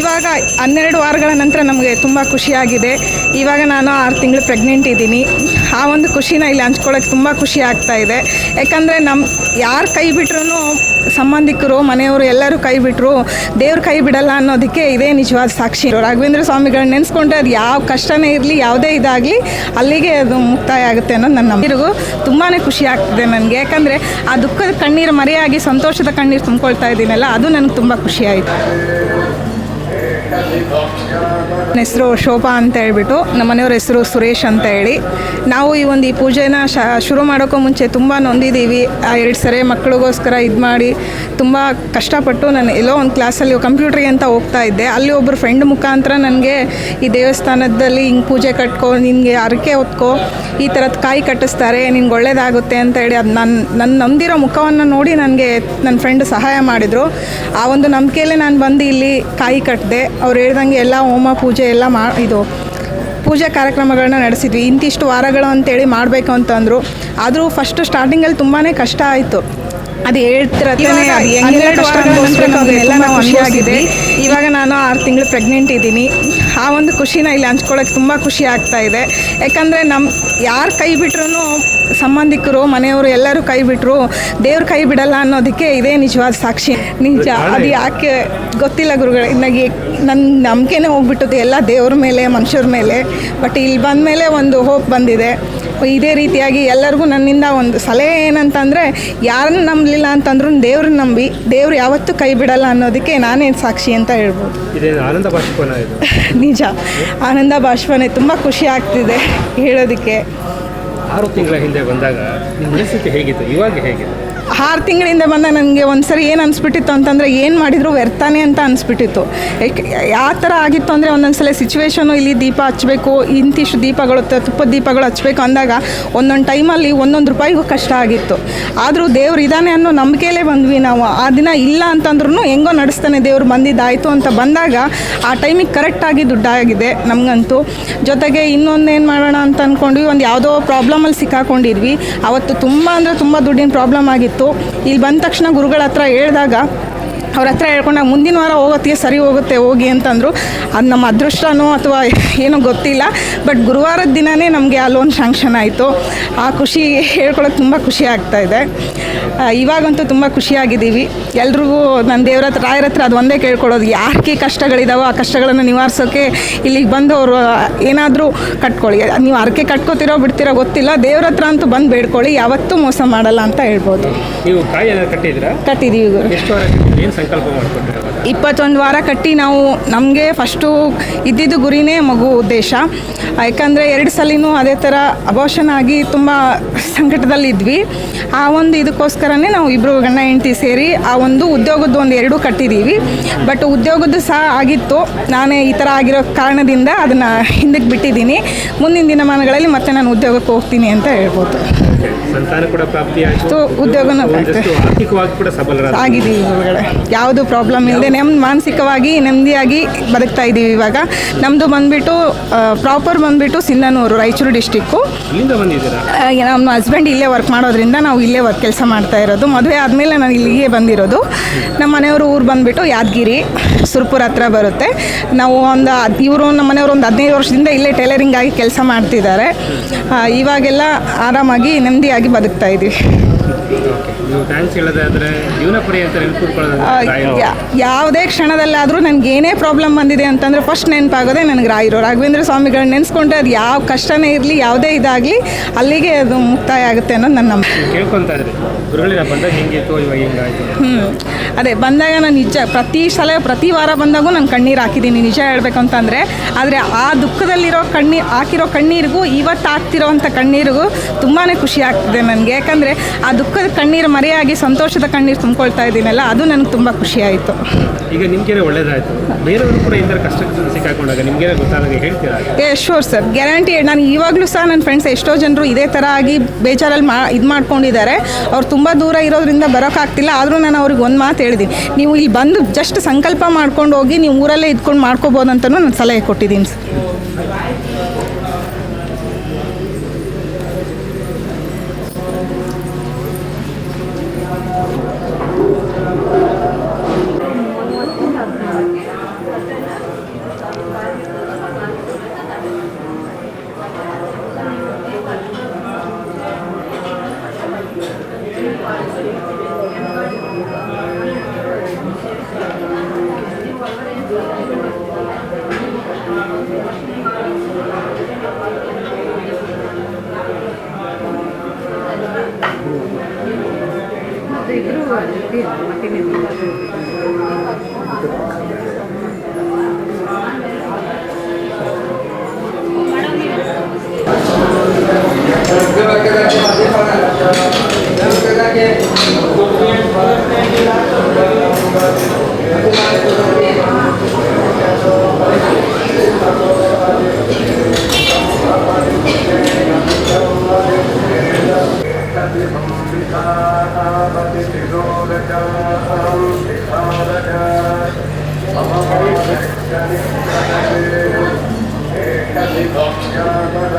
ಇವಾಗ ಹನ್ನೆರಡು ವಾರಗಳ ನಂತರ ನಮಗೆ ತುಂಬ ಖುಷಿಯಾಗಿದೆ. ಇವಾಗ ನಾನು ಆರು ತಿಂಗಳು ಪ್ರೆಗ್ನೆಂಟ್ ಇದ್ದೀನಿ. ಆ ಒಂದು ಖುಷಿನ ಇಲ್ಲಿ ಹಂಚ್ಕೊಳ್ಳೋಕೆ ತುಂಬ ಖುಷಿ ಆಗ್ತಾ ಇದೆ. ಯಾಕಂದರೆ ನಮ್ಮ ಯಾರು ಕೈ ಬಿಟ್ರೂ ಸಂಬಂಧಿಕರು, ಮನೆಯವರು ಎಲ್ಲರೂ ಕೈ ಬಿಟ್ಟರು ದೇವ್ರ ಕೈ ಬಿಡಲ್ಲ ಅನ್ನೋದಕ್ಕೆ ಇದೇ ನಿಜವಾದ ಸಾಕ್ಷಿ. ರಾಘವೇಂದ್ರ ಸ್ವಾಮಿಗಳನ್ನ ನೆನೆಸ್ಕೊಂಡ್ರೆ ಅದು ಯಾವ ಕಷ್ಟನೇ ಇರಲಿ, ಯಾವುದೇ ಇದಾಗಲಿ ಅಲ್ಲಿಗೆ ಅದು ಮುಕ್ತಾಯ ಆಗುತ್ತೆ ಅನ್ನೋದು ನನ್ನ ನಂಬಿರಿಗೂ ತುಂಬಾ ಖುಷಿ ಆಗ್ತಿದೆ ನನಗೆ. ಯಾಕಂದರೆ ಆ ದುಃಖದ ಕಣ್ಣೀರು ಮರೆಯಾಗಿ ಸಂತೋಷದ ಕಣ್ಣೀರು ತುಂಬಿಕೊಳ್ತಾ ಇದ್ದೀನಲ್ಲ, ಅದು ನನಗೆ ತುಂಬ ಖುಷಿಯಾಯಿತು ನನ್ನ ಹೆಸರು ಶೋಭಾ ಅಂತ ಹೇಳ್ಬಿಟ್ಟು ನಮ್ಮ ಮನೆಯವ್ರ ಹೆಸರು ಸುರೇಶ್ ಅಂತ ಹೇಳಿ. ನಾವು ಈ ಒಂದು ಈ ಪೂಜೆನ ಶ, ಶುರು ಮಾಡೋಕ್ಕೂ ಮುಂಚೆ ತುಂಬ ನೊಂದಿದ್ದೀವಿ. ಆ ಎರಡು ಸರಿ ಮಕ್ಕಳಿಗೋಸ್ಕರ ಇದು ಮಾಡಿ ತುಂಬ ಕಷ್ಟಪಟ್ಟು ನಾನು ಎಲ್ಲೋ ಒಂದು ಕ್ಲಾಸಲ್ಲಿ ಕಂಪ್ಯೂಟ್ರಿಗೆ ಅಂತ ಹೋಗ್ತಾ ಇದ್ದೆ. ಅಲ್ಲಿ ಒಬ್ಬರು ಫ್ರೆಂಡ್ ಮುಖಾಂತರ ನನಗೆ ಈ ದೇವಸ್ಥಾನದಲ್ಲಿ ಹಿಂಗೆ ಪೂಜೆ ಕಟ್ಕೊ, ನಿನಗೆ ಅರಕೆ ಹೊತ್ಕೊ, ಈ ಥರದ್ದು ಕಾಯಿ ಕಟ್ಟಿಸ್ತಾರೆ, ನಿನ್ಗೆ ಒಳ್ಳೇದಾಗುತ್ತೆ ಅಂತ ಹೇಳಿ ಅದು ನನ್ನ ನನ್ನ ನಂಬಿರೋ ಮುಖವನ್ನು ನೋಡಿ ನನಗೆ ನನ್ನ ಫ್ರೆಂಡ್ ಸಹಾಯ ಮಾಡಿದರು. ಆ ಒಂದು ನಂಬಿಕೆಯಲ್ಲೇ ನಾನು ಬಂದು ಇಲ್ಲಿ ಕಾಯಿ ಕಟ್ಟಿದೆ ಅವ್ರು ಹೇಳ್ದಂಗೆ ಎಲ್ಲ ಹೋಮ ಪೂಜೆ ಎಲ್ಲ ಮಾ ಇದು ಪೂಜೆ ಕಾರ್ಯಕ್ರಮಗಳನ್ನ ನಡೆಸಿದ್ವಿ. ಇಂತಿಷ್ಟು ವಾರಗಳು ಅಂತೇಳಿ ಮಾಡಬೇಕು ಅಂತಂದರು. ಆದರೂ ಫಸ್ಟ್ ಸ್ಟಾರ್ಟಿಂಗಲ್ಲಿ ತುಂಬಾ ಕಷ್ಟ ಆಯಿತು. ಅದು ನಾವು ಖುಷಿಯಾಗಿದೆ ಇವಾಗ ನಾನು ಆರು ತಿಂಗಳು ಪ್ರೆಗ್ನೆಂಟ್ ಇದ್ದೀನಿ. ಆ ಒಂದು ಖುಷಿನ ಇಲ್ಲಿ ಹಂಚ್ಕೊಳ್ಳೋಕೆ ತುಂಬ ಖುಷಿ ಆಗ್ತಾ ಇದೆ. ಯಾಕಂದರೆ ನಮ್ಮ ಯಾರು ಕೈ ಬಿಟ್ರೂ ಸಂಬಂಧಿಕರು ಮನೆಯವರು ಎಲ್ಲರೂ ಕೈ ಬಿಟ್ಟರು ದೇವ್ರ ಕೈ ಬಿಡಲ್ಲ ಅನ್ನೋದಕ್ಕೆ ಇದೇ ನಿಜವಾದ ಸಾಕ್ಷಿ. ನಿಜ. ಅದು ಯಾಕೆ ಗೊತ್ತಿಲ್ಲ ಗುರುಗಳು. ನನಗೆ ನನ್ನ ನಂಬಿಕೆನೇ ಹೋಗ್ಬಿಟ್ಟಿದೆ ಎಲ್ಲ ದೇವ್ರ ಮೇಲೆ ಮನುಷ್ಯರ ಮೇಲೆ. ಬಟ್ ಇಲ್ಲಿ ಬಂದ ಮೇಲೆ ಒಂದು ಹೋಪ್ ಬಂದಿದೆ. ಇದೇ ರೀತಿಯಾಗಿ ಎಲ್ಲರಿಗೂ ನನ್ನಿಂದ ಒಂದು ಸಲಹೆ ಏನಂತಂದರೆ ಯಾರನ್ನ ನಂಬಲಿಲ್ಲ ಅಂತಂದ್ರೂ ದೇವ್ರನ್ನ ನಂಬಿ ದೇವ್ರು ಯಾವತ್ತೂ ಕೈ ಬಿಡಲ್ಲ ಅನ್ನೋದಕ್ಕೆ ನಾನೇ ಸಾಕ್ಷಿ ಅಂತ ಹೇಳ್ಬೋದು. ಆನಂದ ನಿಜ. ಆನಂದ ಬಾಷ್ಪನೆ ತುಂಬ ಖುಷಿ ಆಗ್ತಿದೆ ಹೇಳೋದಕ್ಕೆ. ಆರು ತಿಂಗಳ ಹಿಂದೆ ಬಂದಾಗ ನಿಮ್ಮ ಮನಸ್ಥಿತಿ ಹೇಗಿತ್ತು? ಇವಾಗ ಹೇಗಿದೆ? ಆರು ತಿಂಗಳಿಂದ ಬಂದ ನನಗೆ ಒಂದು ಸರಿ ಏನು ಅನಿಸ್ಬಿಟ್ಟಿತ್ತು ಅಂತಂದರೆ ಏನು ಮಾಡಿದ್ರು ವ್ಯರ್ಥಾನೆ ಅಂತ ಅನಿಸ್ಬಿಟ್ಟಿತ್ತು. ಯಾವ ಥರ ಆಗಿತ್ತು ಅಂದರೆ ಒಂದೊಂದು ಸಲ ಸಿಚುವೇಶನು ಇಲ್ಲಿ ದೀಪ ಹಚ್ಚಬೇಕು ಇಂತಿಷ್ಟು ದೀಪಗಳು ತುಪ್ಪದ ದೀಪಗಳು ಹಚ್ಚಬೇಕು ಅಂದಾಗ ಒಂದೊಂದು ಟೈಮಲ್ಲಿ ಒಂದೊಂದು ರೂಪಾಯಿಗೂ ಕಷ್ಟ ಆಗಿತ್ತು. ಆದರೂ ದೇವ್ರು ಇದ್ದಾನೆ ಅನ್ನೋ ನಂಬಿಕೆಯಲ್ಲೇ ಬಂದ್ವಿ ನಾವು. ಆ ದಿನ ಇಲ್ಲ ಅಂತಂದ್ರೂ ಹೆಂಗೋ ನಡೆಸ್ತಾನೆ ದೇವ್ರು ಬಂದಿದ್ದಾಯಿತು ಅಂತ ಬಂದಾಗ ಆ ಟೈಮಿಗೆ ಕರೆಕ್ಟಾಗಿ ದುಡ್ಡಾಗಿದೆ ನಮಗಂತೂ. ಜೊತೆಗೆ ಇನ್ನೊಂದೇನು ಮಾಡೋಣ ಅಂತ ಅಂದ್ಕೊಂಡ್ವಿ ಒಂದು ಯಾವುದೋ ಪ್ರಾಬ್ಲಮಲ್ಲಿ ಸಿಕ್ಕಾಕೊಂಡಿದ್ವಿ. ಅವತ್ತು ತುಂಬ ಅಂದರೆ ತುಂಬ ದುಡ್ಡಿನ ಪ್ರಾಬ್ಲಮ್ ಆಗಿತ್ತು. ಇಲ್ಲಿ ಬಂದ ತಕ್ಷಣ ಗುರುಗಳ ಹತ್ರ ಹೇಳಿದಾಗ ಅವ್ರ ಹತ್ರ ಹೇಳ್ಕೊಂಡಾಗ ಮುಂದಿನ ವಾರ ಹೋಗೋತ್ತಿಗೆ ಸರಿ ಹೋಗುತ್ತೆ ಹೋಗಿ ಅಂತಂದರು. ಅದು ನಮ್ಮ ಅದೃಷ್ಟನೋ ಅಥವಾ ಏನೋ ಗೊತ್ತಿಲ್ಲ ಬಟ್ ಗುರುವಾರದ ದಿನವೇ ನಮಗೆ ಆ ಲೋನ್ ಶಾಂಕ್ಷನ್ ಆಯಿತು. ಆ ಖುಷಿ ಹೇಳ್ಕೊಳಕ್ಕೆ ತುಂಬ ಖುಷಿ ಆಗ್ತಾ ಇದೆ. ಇವಾಗಂತೂ ತುಂಬ ಖುಷಿಯಾಗಿದ್ದೀವಿ. ಎಲ್ರಿಗೂ ನನ್ನ ದೇವ್ರ ಹತ್ರ ರಾಯರ ಹತ್ರ ಅದು ಒಂದೇ ಕೇಳ್ಕೊಳ್ಳೋದು ಯಾರಿಗೆ ಕಷ್ಟಗಳಿದಾವೋ ಆ ಕಷ್ಟಗಳನ್ನು ನಿವಾರಿಸೋಕ್ಕೆ ಇಲ್ಲಿಗೆ ಬಂದು ಅವರು ಏನಾದರೂ ಕಟ್ಕೊಳ್ಳಿ. ನೀವು ಅರಕೆ ಕಟ್ಕೋತಿರೋ ಬಿಡ್ತಿರೋ ಗೊತ್ತಿಲ್ಲ ದೇವ್ರ ಹತ್ರ ಅಂತೂ ಬಂದು ಬೇಡ್ಕೊಳ್ಳಿ ಯಾವತ್ತೂ ಮೋಸ ಮಾಡಲ್ಲ ಅಂತ ಹೇಳ್ಬೋದು. ನೀವು ಕಟ್ಟಿದ್ದೀವಿ ಸಂಕಲ್ಪ ಮಾಡ್ಕೊಟ್ಟಿರ ಇಪ್ಪತ್ತೊಂದು ವಾರ ಕಟ್ಟಿ ನಾವು ನಮಗೆ ಫಸ್ಟು ಇದ್ದಿದ್ದು ಗುರಿನೇ ಮಗು ಉದ್ದೇಶ. ಯಾಕಂದರೆ ಎರಡು ಸಲಿನೂ ಅದೇ ಥರ ಅಬೋಷನ್ ಆಗಿ ತುಂಬ ಸಂಕಟದಲ್ಲಿದ್ವಿ ಆ ಒಂದು ಇದಕ್ಕೋಸ್ಕರನೇ ನಾವು ಇಬ್ಬರು ಗಂಡ ಹೆಂಡತಿ ಸೇರಿ ಆ ಒಂದು ಉದ್ಯೋಗದ್ದು ಒಂದು ಎರಡು ಕಟ್ಟಿದ್ದೀವಿ ಬಟ್ ಉದ್ಯೋಗದ್ದು ಸಹ ಆಗಿತ್ತು. ನಾನೇ ಈ ಥರ ಆಗಿರೋ ಕಾರಣದಿಂದ ಅದನ್ನು ಹಿಂದಕ್ಕೆ ಬಿಟ್ಟಿದ್ದೀನಿ. ಮುಂದಿನ ದಿನಮಾನಗಳಲ್ಲಿ ಮತ್ತೆ ನಾನು ಉದ್ಯೋಗಕ್ಕೆ ಹೋಗ್ತೀನಿ ಅಂತ ಹೇಳ್ಬೋದು. ಸಂತಾನ ಕೂಡ ಪ್ರಾಪ್ತಿ ಆಯಿತು ಸೊ ಉದ್ಯೋಗನೂ ಆರ್ಥಿಕವಾಗಿ ಕೂಡ ಯಾವುದು ಪ್ರಾಬ್ಲಮ್ ಇಲ್ಲದೆ ನೆಮ್ಮದಿ ಮಾನಸಿಕವಾಗಿ ನೆಮ್ಮದಿಯಾಗಿ ಬದುಕ್ತಾ ಇದ್ದೀವಿ ಇವಾಗ. ನಮ್ಮದು ಬಂದುಬಿಟ್ಟು ಪ್ರಾಪರ್ ಬಂದುಬಿಟ್ಟು ಸಿಂಧನೂರು ರಾಯಚೂರು ಡಿಸ್ಟಿಕ್ಕು ನಮ್ಮ ಹಸ್ಬೆಂಡ್ ಇಲ್ಲೇ ವರ್ಕ್ ಮಾಡೋದ್ರಿಂದ ನಾವು ಇಲ್ಲೇ ವರ್ಕ್ ಕೆಲಸ ಮಾಡ್ತಾ ಇರೋದು. ಮದುವೆ ಆದಮೇಲೆ ನಾನು ಇಲ್ಲಿಗೆ ಬಂದಿರೋದು. ನಮ್ಮ ಮನೆಯವರು ಊರು ಬಂದುಬಿಟ್ಟು ಯಾದಗಿರಿ ಸುರ್ಪುರ ಹತ್ರ ಬರುತ್ತೆ. ನಾವು ಒಂದು ಇವರು ನಮ್ಮ ಮನೆಯವರು ಒಂದು ಹದಿನೈದು ವರ್ಷದಿಂದ ಇಲ್ಲೇ ಟೈಲರಿಂಗ್ ಆಗಿ ಕೆಲಸ ಮಾಡ್ತಿದ್ದಾರೆ. ಇವಾಗೆಲ್ಲ ಆರಾಮಾಗಿ ನೆಮ್ಮದಿಯಾಗಿ ಬದುಕ್ತಾ ಇದ್ದೀವಿ ಯಾವುದೇ ಕ್ಷಣದಲ್ಲಾದರೂ ನನಗೆ ಏನೇ ಪ್ರಾಬ್ಲಮ್ ಬಂದಿದೆ ಅಂತಂದರೆ ಫಸ್ಟ್ ನೆನಪಾಗೋದೇ ನನಗೆ ರಾಯರು ರಾಘವೇಂದ್ರ ಸ್ವಾಮಿಗಳನ್ನ ನೆನೆಸ್ಕೊಂಡ್ರೆ ಅದು ಯಾವ ಕಷ್ಟನೇ ಇರಲಿ ಯಾವುದೇ ಇದಾಗಲಿ ಅಲ್ಲಿಗೆ ಅದು ಮುಕ್ತಾಯ ಆಗುತ್ತೆ ಅನ್ನೋದು ನನ್ನ ನಂಬಿಕೆ. ಕೇಳ್ಕೊತಾ ಇದ್ರಿ. ಗುರುಗಳಿನ ಬಂದಾಗ ಹಿಂಗಿತ್ತು ಇವಾಗ ಹಿಂಗಾಯ್ತು ಹ್ಞೂ ಅದೇ ಬಂದಾಗ ನಾನು ನಿಜ ಪ್ರತಿ ಸಲ ಪ್ರತಿ ವಾರ ಬಂದಾಗೂ ನಾನು ಕಣ್ಣೀರು ಹಾಕಿದ್ದೀನಿ ನಿಜ ಹೇಳಬೇಕು ಅಂತಂದರೆ ಆದರೆ ಆ ದುಃಖದಲ್ಲಿರೋ ಕಣ್ಣೀರು ಹಾಕಿರೋ ಕಣ್ಣೀರಿಗೂ ಇವತ್ತು ಆಗ್ತಿರೋವಂಥ ಕಣ್ಣೀರಿಗೂ ತುಂಬಾ ಖುಷಿ ಆಗ್ತಿದೆ ನನಗೆ. ಯಾಕಂದರೆ ಆ ದುಃಖದ ಕಣ್ಣೀರು ಮರೆಯಾಗಿ ಸಂತೋಷದ ಕಣ್ಣೀರು ತುಂಬಿಕೊಳ್ತಾ ಇದ್ದೀನಲ್ಲ ಅದು ನನಗೆ ತುಂಬ ಖುಷಿ ಆಯಿತು. ಈಗ ನಿಮ್ಗೇನೆ ಒಳ್ಳೇದಾಯ್ತು. ಬೇರೆಯವರು ಕೂಡ ಕಷ್ಟಕ್ಕೆ ಸಿಕ್ಕಾಕೊಂಡಾಗ ನಿಮ್ಗೇನೆ ಗೊತ್ತಾದಾಗ ಹೇಳ್ತೀರಾ? ಏ ಶೋರ್ ಸರ್ ಗ್ಯಾರಂಟಿ ನಾನು ಇವಾಗಲೂ ಸಹ ನನ್ನ ಫ್ರೆಂಡ್ಸ್ ಎಷ್ಟೋ ಜನರು ಇದೇ ಥರ ಆಗಿ ಬೇಜಾರಲ್ಲಿ ಮಾ ಇದು ಮಾಡ್ಕೊಂಡಿದ್ದಾರೆ. ಅವ್ರು ತುಂಬ ದೂರ ಇರೋದ್ರಿಂದ ಬರೋಕ್ಕಾಗ್ತಿಲ್ಲ ಆದರೂ ನಾನು ಅವ್ರಿಗೆ ಒಂದು ಮಾತು ಹೇಳಿದ್ದೀನಿ ನೀವು ಇಲ್ಲಿ ಬಂದು ಜಸ್ಟ್ ಸಂಕಲ್ಪ ಮಾಡ್ಕೊಂಡು ಹೋಗಿ ನೀವು ಊರಲ್ಲೇ ಇದ್ಕೊಂಡು ಮಾಡ್ಕೋಬೋದು ಅಂತಲೂ ನಾನು ಸಲಹೆ ಕೊಟ್ಟಿದ್ದೀನಿ ಸರ್ Ты играла, ты, а ты мне не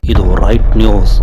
இது ஒரு ரைட் நியூஸ்.